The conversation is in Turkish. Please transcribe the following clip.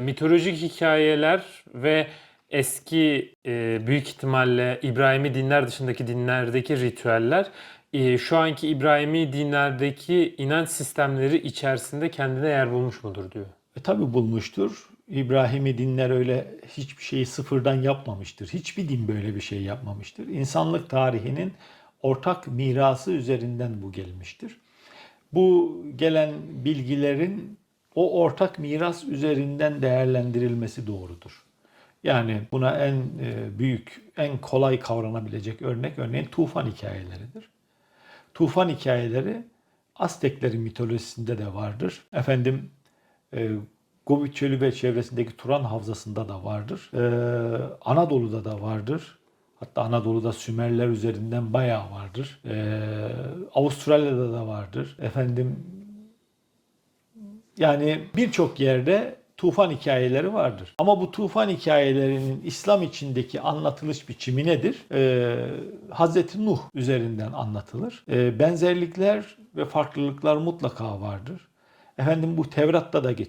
Mitolojik hikayeler ve eski e, büyük ihtimalle İbrahimi dinler dışındaki dinlerdeki ritüeller e, şu anki İbrahimi dinlerdeki inanç sistemleri içerisinde kendine yer bulmuş mudur diyor. E tabi bulmuştur. İbrahim'i dinler öyle hiçbir şeyi sıfırdan yapmamıştır. Hiçbir din böyle bir şey yapmamıştır. İnsanlık tarihinin ortak mirası üzerinden bu gelmiştir. Bu gelen bilgilerin o ortak miras üzerinden değerlendirilmesi doğrudur. Yani buna en e, büyük, en kolay kavranabilecek örnek örneğin tufan hikayeleridir. Tufan hikayeleri Azteklerin mitolojisinde de vardır. Efendim e, Gobi Çölü ve çevresindeki Turan Havzası'nda da vardır. E, Anadolu'da da vardır. Hatta Anadolu'da Sümerler üzerinden bayağı vardır. E, Avustralya'da da vardır. Efendim yani birçok yerde tufan hikayeleri vardır. Ama bu tufan hikayelerinin İslam içindeki anlatılış biçimi nedir? Ee, Hazreti Nuh üzerinden anlatılır. Ee, benzerlikler ve farklılıklar mutlaka vardır. Efendim bu Tevrat'ta da geçer.